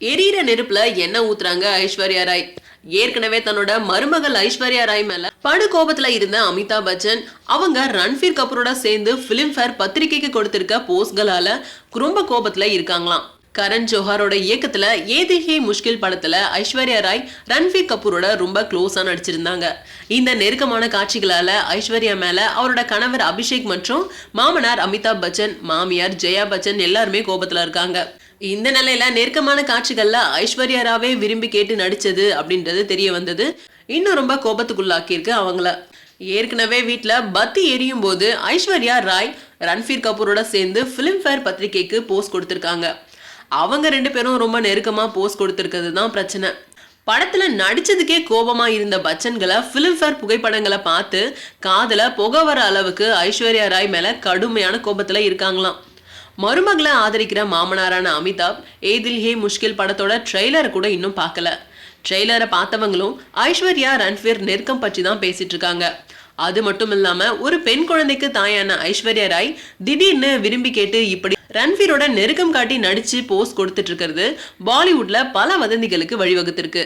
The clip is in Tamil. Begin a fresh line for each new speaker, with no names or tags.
எரியிற நெருப்புல எண்ணெய் ஊத்துறாங்க ஐஸ்வர்யா ராய்? ஏற்கனவே தன்னோட மருமகள் ஐஸ்வர்யா ராய் மேல படு கோபத்துல இருந்த அமிதாப் பச்சன் அவங்க ரன்பீர் கபூரோட சேர்ந்து பிலிம்ஃபேர் பத்திரிகைக்கு கொடுத்திருக்க போஸ்ட்களால ரொம்ப கோபத்துல இருக்காங்களாம். கரண் ஜோஹாரோட இயக்கத்துல ஏதிஹே முஷ்கில் படத்துல ஐஸ்வர்யா ராய் ரன்வீர் கபூரோட ரொம்ப க்ளோஸா நடிச்சிருந்தாங்க. இந்த நெருக்கமான காட்சிகளால ஐஸ்வர்யா மேல அவரோட கணவர் அபிஷேக் மற்றும் மாமனார் அமிதாப் பச்சன் மாமியார் ஜெயா பச்சன் எல்லாருமே கோபத்துல இருக்காங்க. இந்த நிலையில நெருக்கமான காட்சிகள்ல ஐஸ்வர்யா ராவே விரும்பி கேட்டு நடிச்சது அப்படின்றது தெரிய வந்தது. இன்னும் ரொம்ப கோபத்துக்குள்ளாக்கியிருக்கு அவங்கள. ஏற்கனவே வீட்டில் பத்தி எரியும் போது ஐஸ்வர்யா ராய் ரன்ஃபீர் கபூரோட சேர்ந்து ஃபிலிம்ஃபேர் பத்திரிகைக்கு போஸ்ட் கொடுத்துருக்காங்க. அவங்க ரெண்டு பேரும் ரொம்ப நெருக்கமாக போஸ்ட் கொடுத்துருக்கிறது தான் பிரச்சனை. படத்தில் நடித்ததுக்கே கோபமாக இருந்த பச்சன்களை ஃபிலிம்ஃபேர் புகைப்படங்களை பார்த்து காதில் புகை வர அளவுக்கு ஐஸ்வர்யா ராய் மேலே கடுமையான கோபத்தில் இருக்காங்களாம். மருமகளை ஆதரிக்கிற மாமனாரான அமிதாப் ஏதில் ஹே முஷ்கில் படத்தோட ட்ரெய்லரை கூட இன்னும் பார்க்கல. ட்ரெய்லரை பார்த்தவங்களும் ஐஸ்வர்யா ரன்வீர் நெருக்கம் பற்றி தான் பேசிட்டு இருக்காங்க. அது மட்டும் இல்லாம ஒரு பெண் குழந்தைக்கு தாயான ஐஸ்வர்யா ராய் திடீர்னு விரும்பி கேட்டு இப்படி ரன்வீரோட நெருக்கம் காட்டி நடிச்சு போஸ்ட் கொடுத்துட்டு இருக்கிறது பாலிவுட்ல பல வதந்திகளுக்கு வழிவகுத்திருக்கு.